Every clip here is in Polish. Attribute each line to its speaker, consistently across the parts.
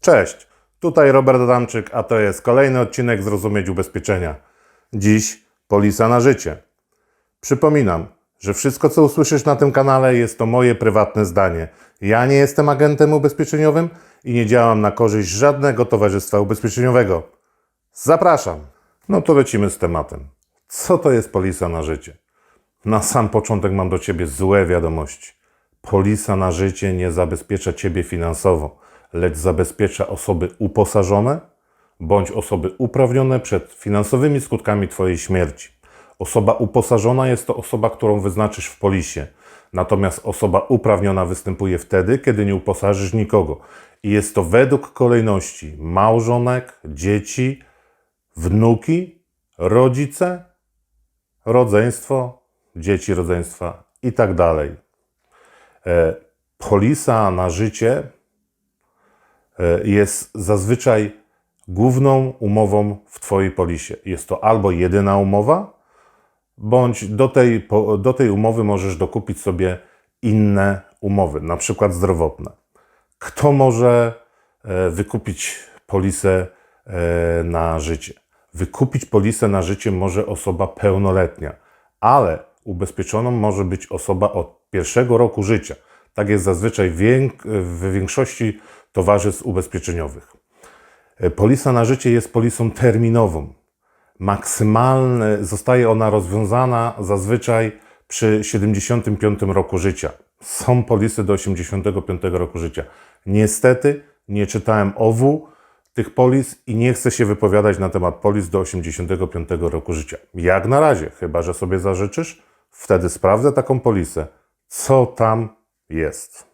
Speaker 1: Cześć, tutaj Robert Adamczyk, a to jest kolejny odcinek Zrozumieć Ubezpieczenia. Dziś polisa na życie. Przypominam, że wszystko co usłyszysz na tym kanale jest to moje prywatne zdanie. Ja nie jestem agentem ubezpieczeniowym i nie działam na korzyść żadnego towarzystwa ubezpieczeniowego. Zapraszam. No to lecimy z tematem. Co to jest polisa na życie? Na sam początek mam do Ciebie złe wiadomości. Polisa na życie nie zabezpiecza Ciebie finansowo, lecz zabezpiecza osoby uposażone bądź osoby uprawnione przed finansowymi skutkami Twojej śmierci. Osoba uposażona jest to osoba, którą wyznaczysz w polisie. Natomiast osoba uprawniona występuje wtedy, kiedy nie uposażysz nikogo. I jest to według kolejności małżonek, dzieci, wnuki, rodzice, rodzeństwo, dzieci rodzeństwa i tak dalej. E, Polisa na życie jest zazwyczaj główną umową w Twojej polisie. Jest to albo jedyna umowa, bądź do tej, do tej umowy możesz dokupić sobie inne umowy, na przykład zdrowotne. Kto może e, wykupić polisę e, na życie? Wykupić polisę na życie może osoba pełnoletnia, ale ubezpieczoną może być osoba od pierwszego roku życia. Tak jest zazwyczaj w większości towarzystw ubezpieczeniowych. E, Polisa na życie jest polisą terminową. Maksymalne zostaje ona rozwiązana zazwyczaj przy 75 roku życia. Są polisy do 85 roku życia. Niestety nie czytałem OWU tych polis i nie chcę się wypowiadać na temat polis do 85 roku życia. Jak na razie, chyba że sobie zażyczysz, wtedy sprawdzę taką polisę, co tam jest.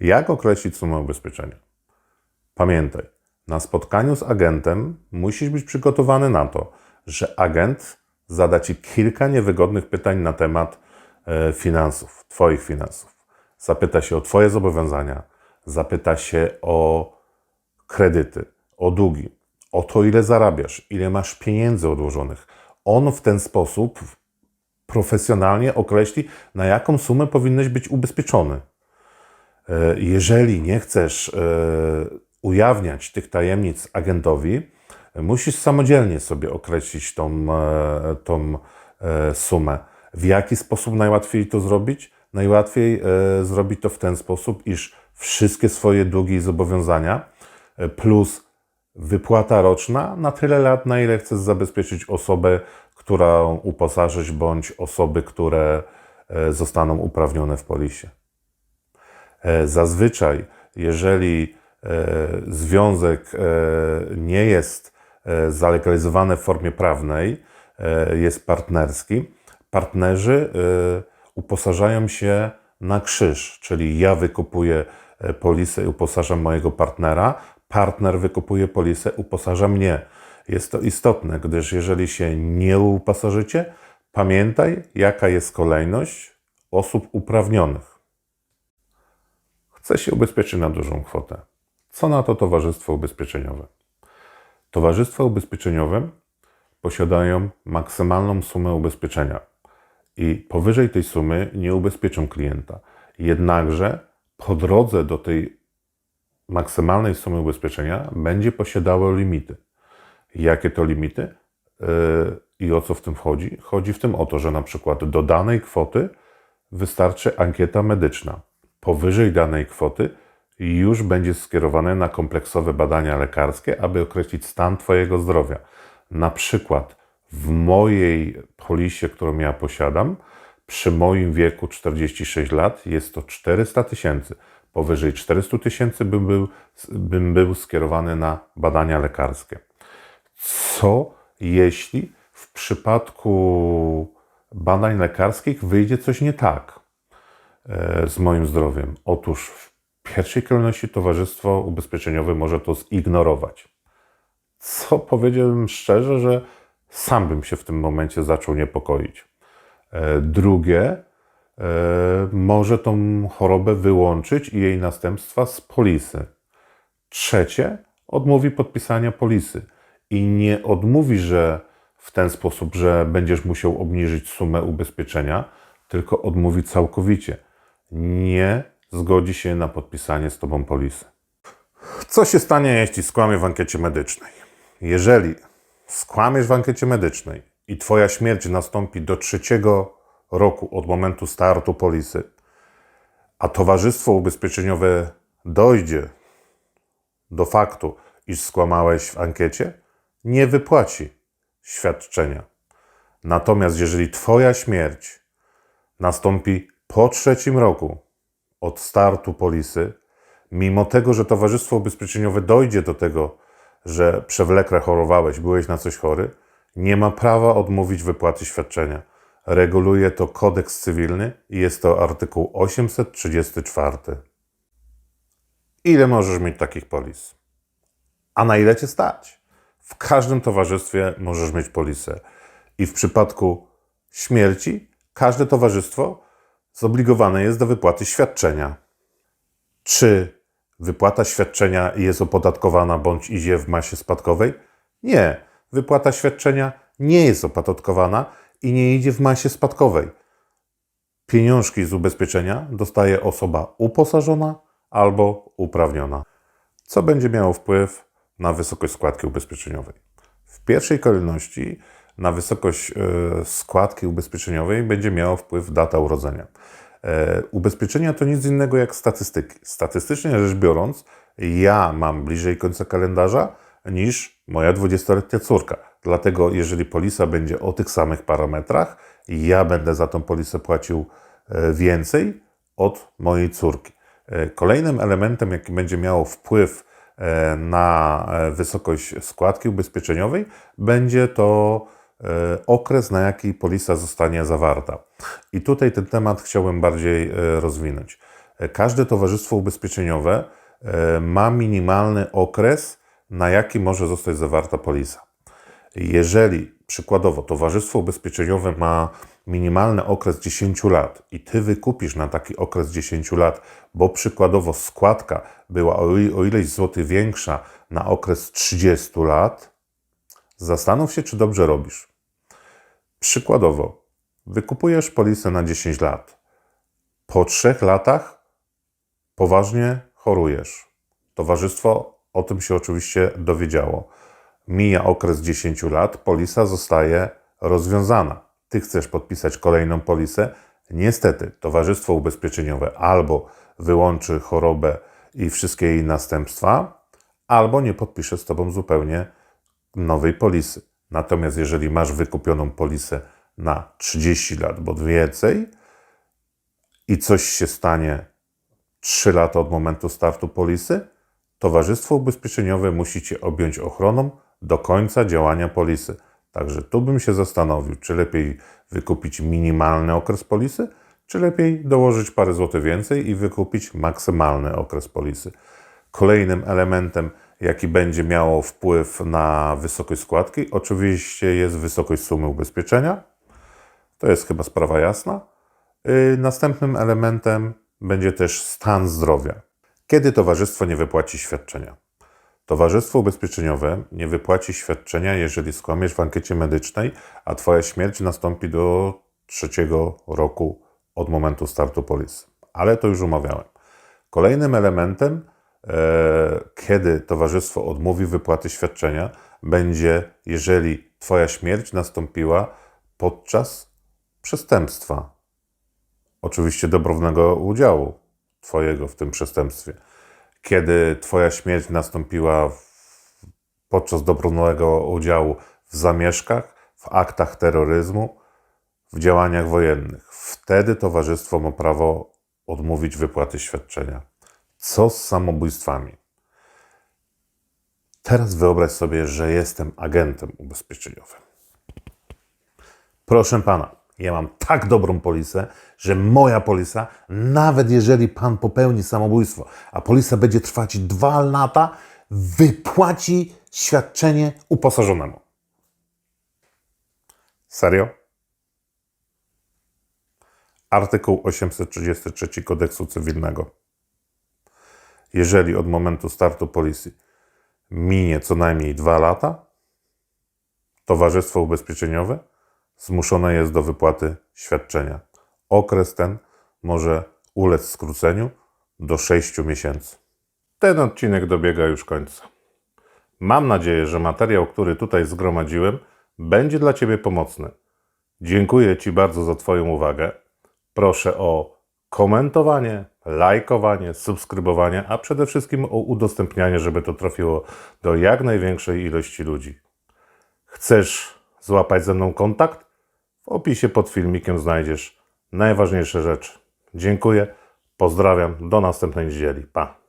Speaker 1: Jak określić sumę ubezpieczenia? Pamiętaj, na spotkaniu z agentem musisz być przygotowany na to, że agent zada ci kilka niewygodnych pytań na temat e, finansów, Twoich finansów. Zapyta się o Twoje zobowiązania, zapyta się o kredyty, o długi, o to, ile zarabiasz, ile masz pieniędzy odłożonych. On w ten sposób profesjonalnie określi, na jaką sumę powinieneś być ubezpieczony. E, Jeżeli nie chcesz e, ujawniać tych tajemnic agentowi, musisz samodzielnie sobie określić tą, e, tą sumę. W jaki sposób najłatwiej to zrobić? Najłatwiej zrobić to w ten sposób, iż wszystkie swoje długi i zobowiązania plus wypłata roczna na tyle lat, na ile chcesz zabezpieczyć osobę, którą uposażysz, bądź osoby, które e, zostaną uprawnione w polisie. E, Zazwyczaj, jeżeli e, związek nie jest zalegalizowany w formie prawnej, jest partnerski, partnerzy uposażają się na krzyż, czyli ja wykupuję polisę i uposażam mojego partnera, partner wykupuje polisę, uposaża mnie. Jest to istotne, gdyż jeżeli się nie uposażycie, pamiętaj, jaka jest kolejność osób uprawnionych. Chce się ubezpieczyć na dużą kwotę. Co na to towarzystwo ubezpieczeniowe? Towarzystwa ubezpieczeniowe posiadają maksymalną sumę ubezpieczenia i powyżej tej sumy nie ubezpieczą klienta. Jednakże po drodze do tej maksymalnej sumy ubezpieczenia będzie posiadało limity. Jakie to limity yy, i o co w tym chodzi? Chodzi w tym o to, że na przykład do danej kwoty wystarczy ankieta medyczna. Powyżej danej kwoty już będzie skierowane na kompleksowe badania lekarskie, aby określić stan Twojego zdrowia. Na przykład w mojej polisie, którą ja posiadam, przy moim wieku 46 lat jest to 400 tysięcy. Powyżej 400 tysięcy bym był, bym był skierowany na badania lekarskie. Co jeśli w przypadku badań lekarskich wyjdzie coś nie tak e, z moim zdrowiem? Otóż w pierwszej kolejności towarzystwo ubezpieczeniowe może to zignorować. Co powiedziałbym szczerze, że sam bym się w tym momencie zaczął niepokoić. E, Drugie, może tą chorobę wyłączyć i jej następstwa z polisy. Trzecie, odmówi podpisania polisy i nie odmówi, że w ten sposób, że będziesz musiał obniżyć sumę ubezpieczenia, tylko odmówi całkowicie. Nie zgodzi się na podpisanie z tobą polisy. Co się stanie, jeśli skłamie w ankiecie medycznej? Jeżeli skłamiesz w ankiecie medycznej i Twoja śmierć nastąpi do trzeciego roku od momentu startu polisy, a towarzystwo ubezpieczeniowe dojdzie do faktu, iż skłamałeś w ankiecie, nie wypłaci świadczenia. Natomiast jeżeli Twoja śmierć nastąpi po trzecim roku od startu polisy, mimo tego, że Towarzystwo Ubezpieczeniowe dojdzie do tego, że przewlekle chorowałeś, byłeś na coś chory, nie ma prawa odmówić wypłaty świadczenia. Reguluje to kodeks cywilny i jest to artykuł 834. Ile możesz mieć takich polis? A na ile cię stać? W każdym towarzystwie możesz mieć polisę. I w przypadku śmierci każde towarzystwo zobligowane jest do wypłaty świadczenia. Czy wypłata świadczenia jest opodatkowana bądź idzie w masie spadkowej? Nie. Wypłata świadczenia nie jest opodatkowana i nie idzie w masie spadkowej. Pieniążki z ubezpieczenia dostaje osoba uposażona albo uprawniona, co będzie miało wpływ na wysokość składki ubezpieczeniowej. W pierwszej kolejności na wysokość e, składki ubezpieczeniowej będzie miało wpływ data urodzenia. E, Ubezpieczenia to nic innego jak statystyki. Statystycznie rzecz biorąc, ja mam bliżej końca kalendarza niż moja 20-letnia córka. Dlatego, jeżeli polisa będzie o tych samych parametrach, ja będę za tą polisę płacił e, więcej od mojej córki. E, Kolejnym elementem, jaki będzie miało wpływ e, na wysokość składki ubezpieczeniowej, będzie to okres, na jaki polisa zostanie zawarta. I tutaj ten temat chciałbym bardziej rozwinąć. Każde towarzystwo ubezpieczeniowe ma minimalny okres, na jaki może zostać zawarta polisa. Jeżeli przykładowo towarzystwo ubezpieczeniowe ma minimalny okres 10 lat i ty wykupisz na taki okres 10 lat, bo przykładowo składka była o ileś złotych większa na okres 30 lat, zastanów się, czy dobrze robisz. Przykładowo, wykupujesz polisę na 10 lat. Po 3 latach poważnie chorujesz. Towarzystwo o tym się oczywiście dowiedziało. Mija okres 10 lat, polisa zostaje rozwiązana. Ty chcesz podpisać kolejną polisę. Niestety, towarzystwo ubezpieczeniowe albo wyłączy chorobę i wszystkie jej następstwa, albo nie podpisze z tobą zupełnie nowej polisy. Natomiast jeżeli masz wykupioną polisę na 30 lat bądź więcej i coś się stanie 3 lata od momentu startu polisy, Towarzystwo Ubezpieczeniowe musi Cię objąć ochroną do końca działania polisy. Także tu bym się zastanowił, czy lepiej wykupić minimalny okres polisy, czy lepiej dołożyć parę złotych więcej i wykupić maksymalny okres polisy. Kolejnym elementem, jaki będzie miało wpływ na wysokość składki, oczywiście jest wysokość sumy ubezpieczenia. To jest chyba sprawa jasna. Yy, Następnym elementem będzie też stan zdrowia. Kiedy towarzystwo nie wypłaci świadczenia? Towarzystwo ubezpieczeniowe nie wypłaci świadczenia, jeżeli skłamiesz w ankiecie medycznej, a Twoja śmierć nastąpi do trzeciego roku od momentu startu polisy. Ale to już umawiałem. Kolejnym elementem, e, kiedy towarzystwo odmówi wypłaty świadczenia, będzie, jeżeli Twoja śmierć nastąpiła podczas przestępstwa. Oczywiście dobrownego udziału Twojego w tym przestępstwie. Kiedy Twoja śmierć nastąpiła podczas dobrownego udziału w zamieszkach, w aktach terroryzmu, w działaniach wojennych, wtedy towarzystwo ma prawo odmówić wypłaty świadczenia. Co z samobójstwami? Teraz wyobraź sobie, że jestem agentem ubezpieczeniowym. Proszę pana, ja mam tak dobrą polisę, że moja polisa, nawet jeżeli pan popełni samobójstwo, a polisa będzie trwać dwa lata, wypłaci świadczenie uposażonemu. Serio? Artykuł 833 Kodeksu Cywilnego. Jeżeli od momentu startu polisy minie co najmniej dwa lata, towarzystwo ubezpieczeniowe zmuszone jest do wypłaty świadczenia. Okres ten może ulec skróceniu do 6 miesięcy. ten odcinek dobiega już końca. Mam nadzieję, że materiał, który tutaj zgromadziłem, będzie dla Ciebie pomocny. Dziękuję Ci bardzo za Twoją uwagę. Proszę o komentowanie, lajkowanie, subskrybowanie, a przede wszystkim o udostępnianie, żeby to trafiło do jak największej ilości ludzi. Chcesz złapać ze mną kontakt? W opisie pod filmikiem znajdziesz najważniejsze rzeczy. Dziękuję, pozdrawiam, do następnej niedzieli. Pa!